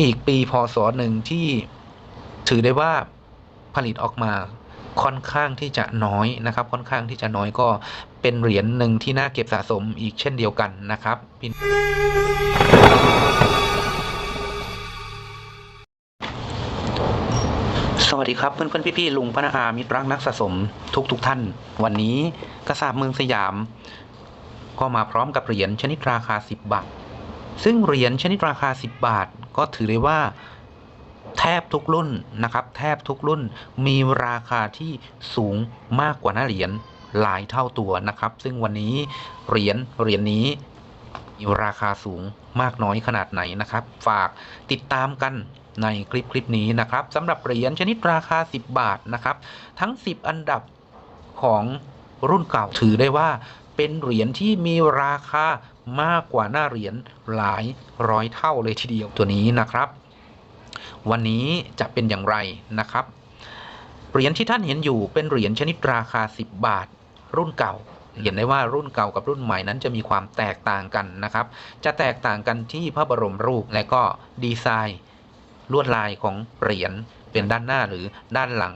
อีกปีพศหนึ่งที่ถือได้ว่าผลิตออกมาค่อนข้างที่จะน้อยนะครับ ค่อนข้างที่จะน้อยก็เป็นเหรียญหนึ่งที่น่าเก็บสะสมอีกเช่นเดียวกันนะครับพี่สวัสดีครับเพื่อนเพื่อนพี่พี่ๆลุงพนาอามิตรรักนักสะสมทุกทุกๆท่าน วันนี้กระสาบเมืองสยาม ก็มาพร้อมกับเหรียญชนิดราคา 10 บาท ซึ่งเหรียญชนิดราคา 10 บาท ก็ถือได้ว่าแทบทุกรุ่นนะครับ แทบทุกรุ่นมีราคาที่สูงมากกว่าหน้าเหรียญหลายเท่าตัวนะครับ ซึ่งวันนี้เหรียญเหรียญนี้มีราคาสูงมากน้อยขนาดไหนนะครับ ฝากติดตามกันในคลิปคลิปนี้นะครับสำหรับเหรียญชนิดราคา 10 บาทนะครับ ทั้ง 10 อันดับของรุ่นเก่าถือได้ว่าเป็นเหรียญที่มีราคา มากกว่าหน้าเหรียญหลายร้อยเท่าเลยทีเดียวตัวนี้นะครับ วันนี้จะเป็นอย่างไรนะครับเหรียญที่ท่านเห็นอยู่เป็นเหรียญชนิดราคา 10 บาท รุ่นเก่า เห็นได้ว่ารุ่นเก่ากับรุ่นใหม่นั้นจะมีความแตกต่างกันนะครับ จะแตกต่างกันที่พระบรมรูปและก็ดีไซน์ ลวดลายของเหรียญเป็นด้านหน้าหรือด้านหลัง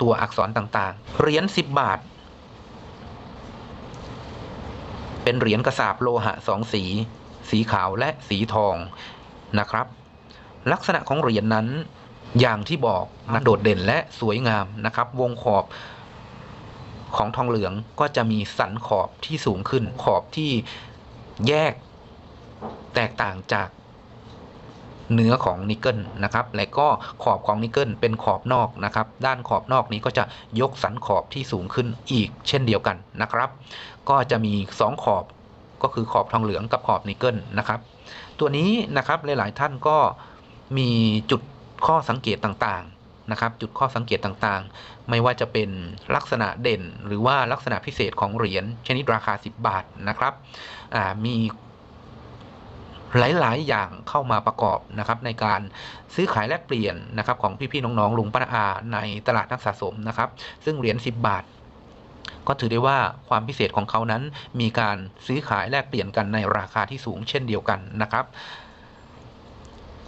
ตัวอักษรต่างๆ เหรียญ10 บาท เป็นเหรียญกระสาบโลหะสองสี สีขาวและสีทองนะครับ ลักษณะของเหรียญนั้นอย่างที่บอกนะโดดเด่นและสวยงามนะครับ วงขอบของทองเหลืองก็จะมีสันขอบที่สูงขึ้นขอบที่แยกแตกต่างจาก เนื้อของนิกเกิลนะครับและก็ขอบของนิกเกิลเป็นขอบนอกนะครับ ด้านขอบนอกนี้ก็จะยกสันขอบที่สูงขึ้นอีกเช่นเดียวกันนะครับ ก็จะมี 2 ขอบก็คือขอบทองเหลืองกับขอบนิกเกิลนะครับ ตัวนี้นะครับหลาย ๆ ท่านก็มีจุดข้อสังเกตต่างๆนะครับ จุดข้อสังเกตต่างๆ ไม่ว่าจะเป็นลักษณะเด่น หรือว่าลักษณะพิเศษของเหรียญชนิดราคา 10 บาทนะครับมี หลาย ๆ อย่างเข้ามาประกอบนะครับในการซื้อขายแลกเปลี่ยนนะครับของพี่ ๆ น้อง ๆ ลุงป้าอาในตลาดนักสะสมนะครับ ซึ่งเหรียญ 10 บาท ก็ถือได้ว่าความพิเศษของเขานั้นมีการซื้อขายแลกเปลี่ยนกันในราคาที่สูงเช่นเดียวกันนะครับ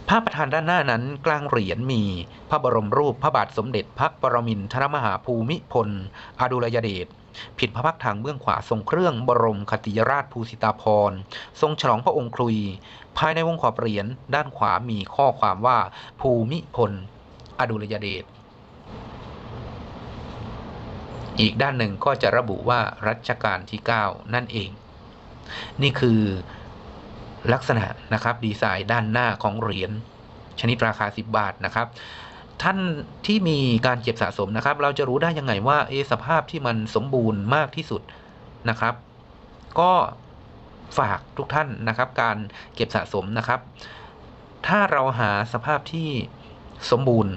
ภาพประธานด้านหน้านั้นกลางเหรียญมีพระบรมรูปพระบาทสมเด็จพระปรมินทรมหาภูมิพล อดุลยเดช ผิดพระพักทางเบื้องขวาทรงเครื่องบรมคติยราชภูสิตาภรทรงฉลองพระองค์คลุย ภายในวงขอบเหรียญด้านขวามีข้อความว่าภูมิพล อดุลยเดชอีกด้านหนึ่งก็จะระบุว่ารัชกาลที่ 9 นั่นเอง นี่คือลักษณะนะครับดีไซน์ด้านหน้าของเหรียญชนิดราคา 10 บาทนะครับ ท่านที่มีการเก็บสะสมนะครับ เราจะรู้ได้ยังไงว่าเอสภาพที่มันสมบูรณ์มากที่สุดนะครับ ก็ฝากทุกท่านนะครับ การเก็บสะสมนะครับ ถ้าเราหาสภาพที่สมบูรณ์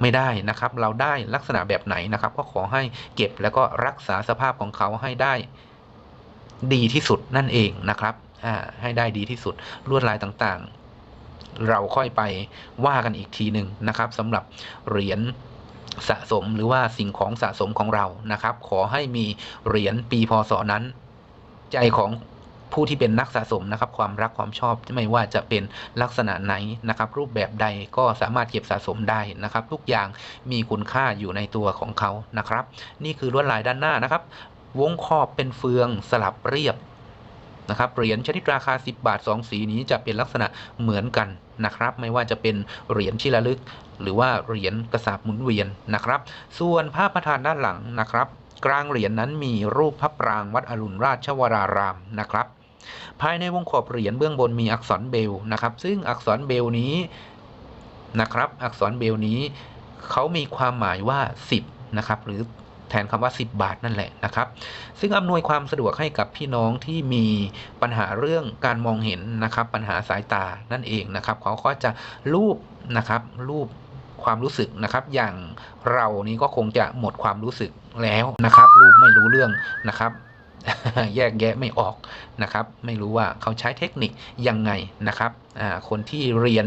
ไม่ได้นะครับ เราได้ลักษณะแบบไหนนะครับ ก็ขอให้เก็บแล้วก็รักษาสภาพของเขาให้ได้ดีที่สุดนั่นเองนะครับให้ได้ดีที่สุดลวดลายต่างๆ เราค่อยไปว่ากันอีกทีหนึ่งนะครับสำหรับเหรียญสะสมหรือว่าสิ่งของสะสมของเรานะครับ ขอให้มีเหรียญปีพศนั้น ใจของผู้ที่เป็นนักสะสมนะครับ ความรักความชอบไม่ว่าจะเป็นลักษณะไหนนะครับ รูปแบบใดก็สามารถเก็บสะสมได้นะครับ ทุกอย่างมีคุณค่าอยู่ในตัวของเขานะครับ นี่คือลวดลายด้านหน้านะครับ วงขอบเป็นเฟืองสลับเรียบ นะครับเหรียญชนิดราคา 10 บาท 2 สีนี้จะเป็นลักษณะเหมือนกันนะครับ ไม่ว่าจะเป็นเหรียญที่ระลึก หรือว่าเหรียญกระสาบหมุนเวียนนะครับ ส่วนภาพประธานด้านหลังนะครับ กลางเหรียญนั้นมีรูปพระปรางวัดอรุณราชวรารามนะครับ ภายในวงขอบเหรียญเบื้องบนมีอักษรเบลนะครับ ซึ่งอักษรเบลนี้นะครับ อักษรเบลนี้เขามีความหมายว่า 10นะครับหรือ แทนคำว่า 10 บาทนั่นแหละนะครับ ซึ่งอำนวยความสะดวกให้กับพี่น้องที่มีปัญหาเรื่องการมองเห็นนะครับ ปัญหาสายตานั่นเองนะครับ เขาก็จะรูปนะครับรูปความรู้สึกนะครับ อย่างเรานี้ก็คงจะหมดความรู้สึกแล้วนะครับ รูปไม่รู้เรื่องนะครับแยกแยะไม่ออกนะครับ ไม่รู้ว่าเขาใช้เทคนิคยังไงนะครับคนที่เรียน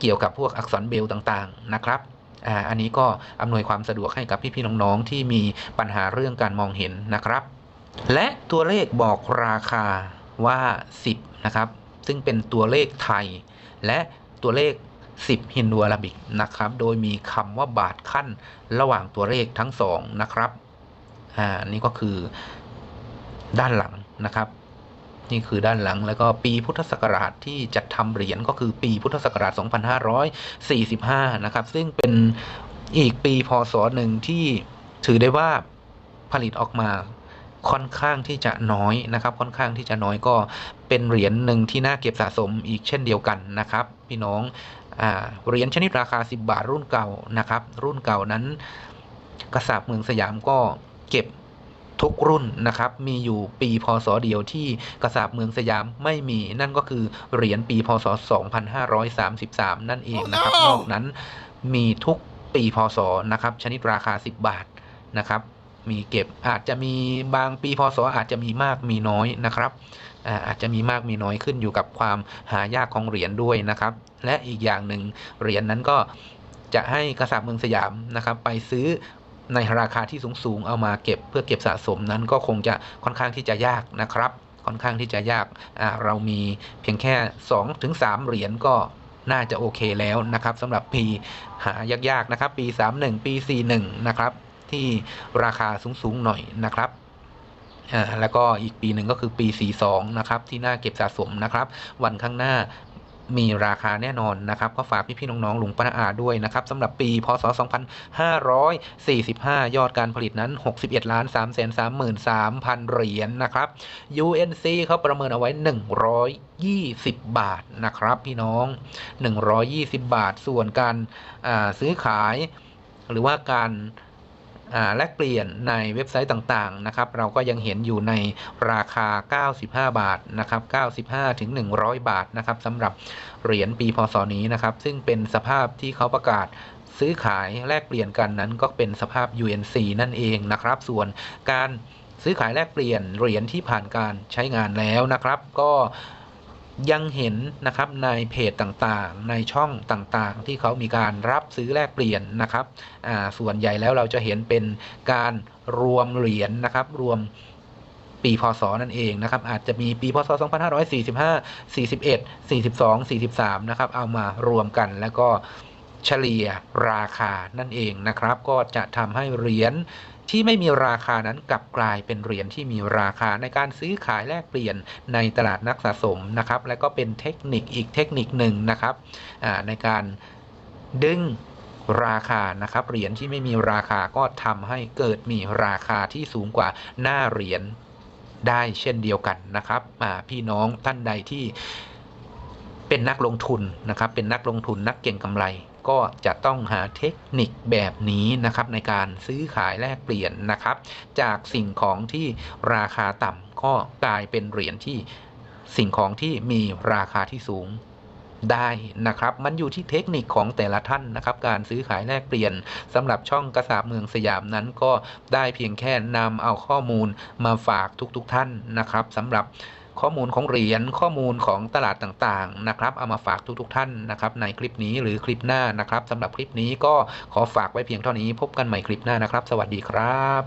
เกี่ยวกับพวกอักษรเบลต่างๆนะครับ อ่าอันนี้ก็อำนวยความสะดวกให้กับพี่ๆน้องๆที่มีปัญหาเรื่องการมองเห็นนะครับ และตัวเลขบอกราคาว่า 10 นะครับ ซึ่งเป็นตัวเลขไทย และตัวเลข 10 ฮินดูอาราบิกนะครับ โดยมีคำว่าบาทขั้นระหว่างตัวเลขทั้งสองนะครับอ่านี่ก็คือด้านหลังนะครับ นี่คือด้านหลังแล้วก็ปีพุทธศักราชที่จัดทำเหรียญก็คือปีพุทธศักราช 2545 นะครับ ซึ่งเป็นอีกปีพศหนึ่งที่ถือได้ว่าผลิตออกมาค่อนข้างที่จะน้อยนะครับ ค่อนข้างที่จะน้อยก็เป็นเหรียญหนึ่งที่น่าเก็บสะสมอีกเช่นเดียวกันนะครับ พี่น้องอเหรียญชนิดราคา 10 บาทรุ่นเก่านะครับ รุ่นเก่านั้นกระสาบเมืองสยามก็เก็บ ทุกรุ่นนะครับมีอยู่ปีพศเดียวที่กระสาบเมืองสยามไม่มีนั่นก็คือเหรียญปีพศ 2533 นั่นเองนะครับ Oh no! นอกนั้นมีทุกปีพศนะครับชนิดราคา 10 บาทนะครับ มีเก็บอาจจะมีบางปีพศอาจจะมีมากมีน้อยนะครับอ่าอาจจะมีมากมีน้อยขึ้นอยู่กับความหายากของเหรียญด้วยนะครับ และอีกอย่างหนึ่งเหรียญนั้นก็จะให้กษัตริย์เมืองสยามนะครับ ไปซื้อ ในราคาที่สูงสูงๆ เอามาเก็บเพื่อเก็บสะสมนั้นก็คงจะค่อนข้างที่จะยากนะครับ ค่อนข้างที่จะยากเรามีเพียงแค่2ถึง3เหรียญก็น่าจะโอเคแล้วนะครับสำหรับปีหายากๆนะครับ ปี 31 ปี 41 นะครับ ที่ราคาสูงๆหน่อยนะครับแล้วก็อีกปีหนึ่งก็คือปี 42 นะครับ ที่น่าเก็บสะสมนะครับ วันข้างหน้า มีราคาแน่นอนนะครับก็ฝากพี่ๆน้องๆลุงป้าน้าอาด้วยนะครับสำหรับปีพศ 2545 ยอดการผลิตนั้น 61ล้าน3 3 3 3 0 0เหรียญนะครับ UNC เขาประเมินเอาไว้ 120 บาทนะครับ พี่น้อง 120 บาทส่วนการซื้อขายหรือว่าการ แลกเปลี่ยนในเว็บไซต์ต่างๆนะครับเราก็ยังเห็นอยู่ในราคา 95 บาทนะครับ95ถึง100 บาทนะครับสำหรับเหรียญปีพศนี้นะครับซึ่งเป็นสภาพที่เขาประกาศซื้อขายแลกเปลี่ยนกันนั้นก็เป็นสภาพ UNC นั่นเองนะครับ ส่วนการซื้อขายแลกเปลี่ยนเหรียญที่ผ่านการใช้งานแล้วนะครับ ก็ ยังเห็นนะครับในเพจต่างๆ ในช่องต่างๆ ที่เขามีการรับซื้อแลกเปลี่ยนนะครับส่วนใหญ่แล้วเราจะเห็นเป็นการรวมเหรียญนะครับ รวมปีพศนั่นเองนะครับ อาจจะมีปีพศ 2545 41 42 43 นะครับ เอามารวมกันแล้วก็เฉลี่ยราคานั่นเองนะครับ ก็จะทำให้เหรียญ ที่ไม่มีราคานั้นกลับกลายเป็นเหรียญที่มีราคาในการซื้อขายแลกเปลี่ยนในตลาดนักสะสมนะครับและก็เป็นเทคนิคอีกเทคนิคหนึ่งนะครับในการดึงราคานะครับเหรียญที่ไม่มีราคาก็ทำให้เกิดมีราคาที่สูงกว่าหน้าเหรียญได้เช่นเดียวกันนะครับพี่น้องท่านใดที่เป็นนักลงทุนนะครับ เป็นนักลงทุนนักเก็งกำไร ก็จะต้องหาเทคนิคแบบนี้นะครับในการซื้อขายแลกเปลี่ยนนะครับ จากสิ่งของที่ราคาต่ำก็กลายเป็นเหรียญที่สิ่งของที่มีราคาที่สูงได้นะครับ มันอยู่ที่เทคนิคของแต่ละท่านนะครับ การซื้อขายแลกเปลี่ยนสำหรับช่องกระสาบเมืองสยามนั้นก็ได้เพียงแค่นำเอาข้อมูลมาฝากทุกๆทท่านนะครับสำหรับ ข้อมูลของเหรียญข้อมูลของตลาดต่างๆนะครับเอามาฝากทุกๆทท่านนะครับในคลิปนี้หรือคลิปหน้านะครับสำหรับคลิปนี้ก็ขอฝากไว้เพียงเท่านี้พบกันใหม่คลิปหน้านะครับ สวัสดีครับ